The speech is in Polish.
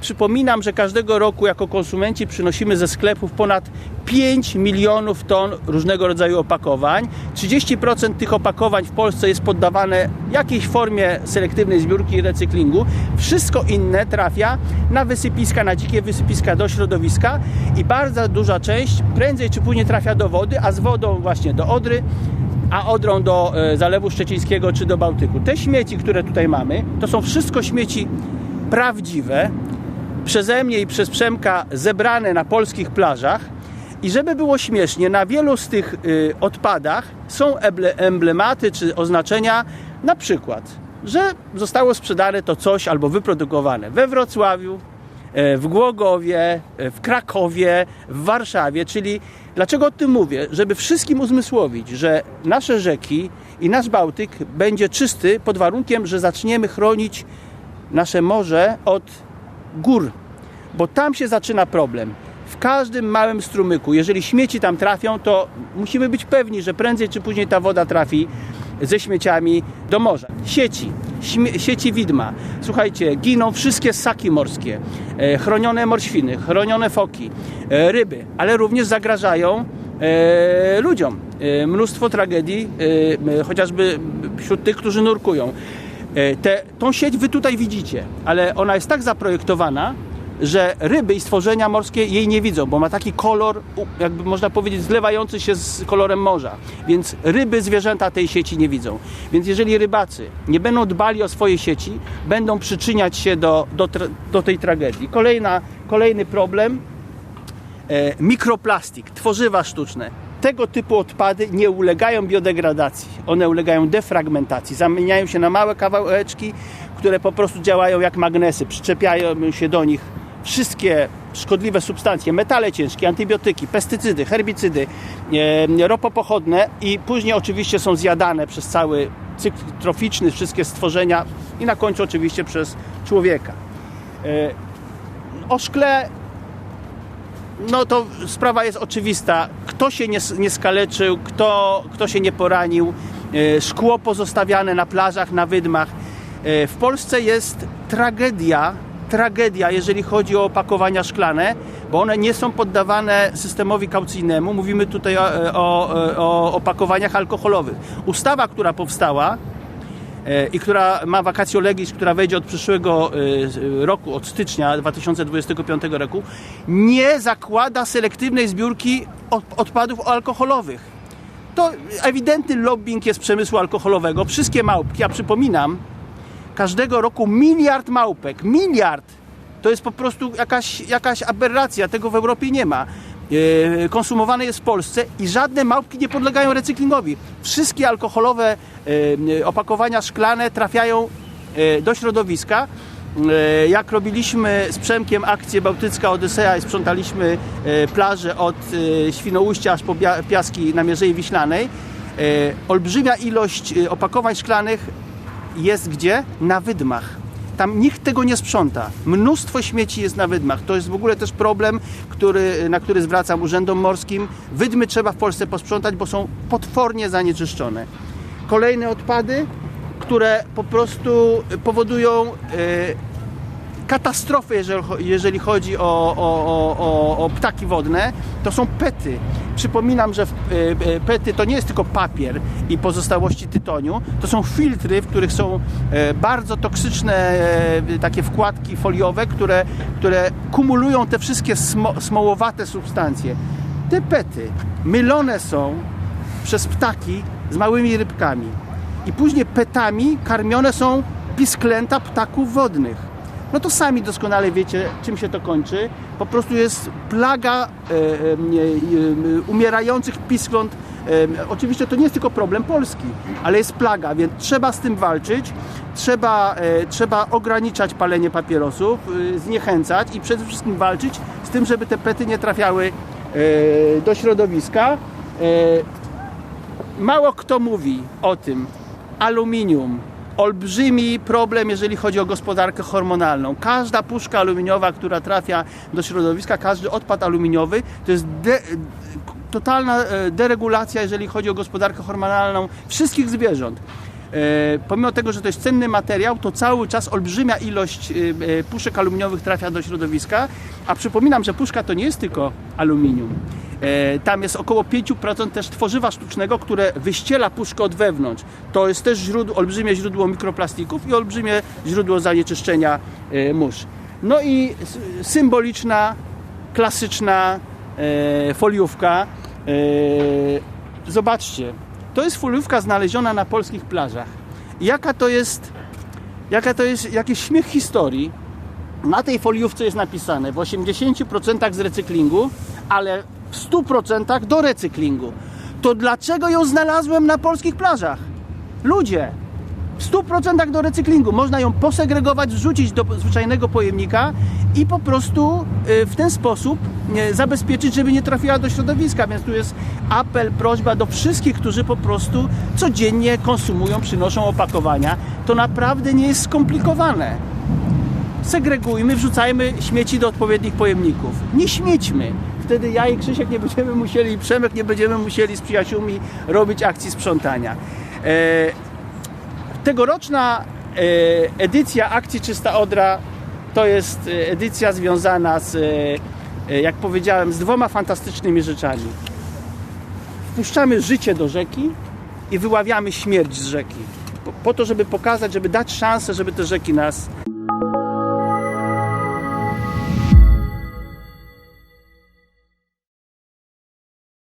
Przypominam, że każdego roku jako konsumenci przynosimy ze sklepów ponad 5 milionów ton różnego rodzaju opakowań. 30% tych opakowań w Polsce jest poddawane jakiejś formie selektywnej zbiórki i recyklingu. Wszystko inne trafia na wysypiska, na dzikie wysypiska do środowiska i bardzo duża część prędzej czy później trafia do wody, a z wodą właśnie do Odry, a Odrą do e, Zalewu Szczecińskiego czy do Bałtyku. Te śmieci, które tutaj mamy, to są wszystko śmieci prawdziwe, przeze mnie i przez Przemka zebrane na polskich plażach. I żeby było śmiesznie, na wielu z tych y, odpadach są emblematy czy oznaczenia, na przykład, że zostało sprzedane to coś albo wyprodukowane we Wrocławiu, w Głogowie, e, w Krakowie, w Warszawie. Czyli dlaczego o tym mówię? Żeby wszystkim uzmysłowić, że nasze rzeki i nasz Bałtyk będzie czysty pod warunkiem, że zaczniemy chronić nasze morze od gór, bo tam się zaczyna problem. W każdym małym strumyku, jeżeli śmieci tam trafią, to musimy być pewni, że prędzej czy później ta woda trafi ze śmieciami do morza. Sieci, sieci widma. Słuchajcie, giną wszystkie ssaki morskie, e, chronione morświny, chronione foki, e, ryby, ale również zagrażają e, ludziom. Mnóstwo tragedii, chociażby wśród tych, którzy nurkują. Te, tą sieć wy tutaj widzicie, ale ona jest tak zaprojektowana, że ryby i stworzenia morskie jej nie widzą, bo ma taki kolor, jakby można powiedzieć, zlewający się z kolorem morza. Więc ryby, zwierzęta tej sieci nie widzą. Więc jeżeli rybacy nie będą dbali o swoje sieci, będą przyczyniać się do, do, do tej tragedii. Kolejna, kolejny problem e, mikroplastik, tworzywa sztuczne. Tego typu odpady nie ulegają biodegradacji. One ulegają defragmentacji. Zamieniają się na małe kawałeczki, które po prostu działają jak magnesy. Przyczepiają się do nich wszystkie szkodliwe substancje, metale ciężkie, antybiotyki, pestycydy, herbicydy, e, ropopochodne i później oczywiście są zjadane przez cały cykl troficzny, wszystkie stworzenia i na końcu oczywiście przez człowieka. E, o szkle no to sprawa jest oczywista. Kto się nie, nie skaleczył, kto, kto się nie poranił, e, szkło pozostawiane na plażach, na wydmach. E, W Polsce jest tragedia, tragedia, jeżeli chodzi o opakowania szklane, bo one nie są poddawane systemowi kaucyjnemu. Mówimy tutaj o, o, o opakowaniach alkoholowych. Ustawa, która powstała, e, i która ma vacatio legis, która wejdzie od przyszłego e, roku, od stycznia 2025 roku, nie zakłada selektywnej zbiórki od- odpadów alkoholowych. To ewidentny lobbying jest przemysłu alkoholowego. Wszystkie małpki, a przypominam, każdego roku miliard małpek, miliard, to jest po prostu jakaś, jakaś aberracja, tego w Europie nie ma. E, Konsumowane jest w Polsce i żadne małpki nie podlegają recyklingowi. Wszystkie alkoholowe e, opakowania szklane trafiają e, do środowiska. Jak robiliśmy z Przemkiem akcję Bałtycka Odyseja i sprzątaliśmy e, plażę od Świnoujścia aż po Piaski na Mierzei Wiślanej, olbrzymia ilość opakowań szklanych jest gdzie? Na wydmach. Tam nikt tego nie sprząta. Mnóstwo śmieci jest na wydmach. To jest w ogóle też problem, który, na który zwracam urzędom morskim. Wydmy trzeba w Polsce posprzątać, bo są potwornie zanieczyszczone. Kolejne odpady, które po prostu powodują e, katastrofy, jeżeli, cho- jeżeli chodzi o, o, o, o, ptaki wodne, to są pety. Przypominam, że e, e, pety to nie jest tylko papier i pozostałości tytoniu, to są filtry, w których są e, bardzo toksyczne takie wkładki foliowe, które, które kumulują te wszystkie smo, smołowate substancje. Te pety mylone są przez ptaki z małymi rybkami. I później petami karmione są pisklęta ptaków wodnych. No to sami doskonale wiecie, czym się to kończy. Po prostu jest plaga e, e, e, umierających piskląt. E, oczywiście to nie jest tylko problem Polski, ale jest plaga, więc trzeba z tym walczyć. Trzeba, e, trzeba ograniczać palenie papierosów, zniechęcać i przede wszystkim walczyć z tym, żeby te pety nie trafiały do środowiska. Mało kto mówi o tym. Aluminium. Olbrzymi problem, jeżeli chodzi o gospodarkę hormonalną. Każda puszka aluminiowa, która trafia do środowiska, każdy odpad aluminiowy, to jest de, totalna e, deregulacja, jeżeli chodzi o gospodarkę hormonalną wszystkich zwierząt. pomimo tego, że to jest cenny materiał, to cały czas olbrzymia ilość e, e, puszek aluminiowych trafia do środowiska, a przypominam, że puszka to nie jest tylko aluminium. E, Tam jest około 5% też tworzywa sztucznego, które wyściela puszkę od wewnątrz. To jest też źródło, olbrzymie źródło mikroplastików i olbrzymie źródło zanieczyszczenia e, mórz. No i symboliczna, klasyczna e, foliówka. Zobaczcie, to jest foliówka znaleziona na polskich plażach. Jaka to jest, jaka to jest jakiś śmiech historii, na tej foliówce jest napisane w 80% z recyklingu, ale w 100% do recyklingu. To dlaczego ją znalazłem na polskich plażach? Ludzie, w 100% do recyklingu. Można ją posegregować, wrzucić do zwyczajnego pojemnika i po prostu y, w ten sposób y, zabezpieczyć, żeby nie trafiła do środowiska. Więc tu jest apel, prośba do wszystkich, którzy po prostu codziennie konsumują, przynoszą opakowania. To naprawdę nie jest skomplikowane segregujmy, wrzucajmy śmieci do odpowiednich pojemników. Nie śmiećmy. Wtedy ja i Krzysiek nie będziemy musieli, i Przemek nie będziemy musieli z przyjaciółmi robić akcji sprzątania. E, tegoroczna e, edycja akcji Czysta Odra to jest e, edycja związana z, e, e, jak powiedziałem, z dwoma fantastycznymi rzeczami. Wpuszczamy życie do rzeki i wyławiamy śmierć z rzeki. Po, po to, żeby pokazać, żeby dać szansę, żeby te rzeki nas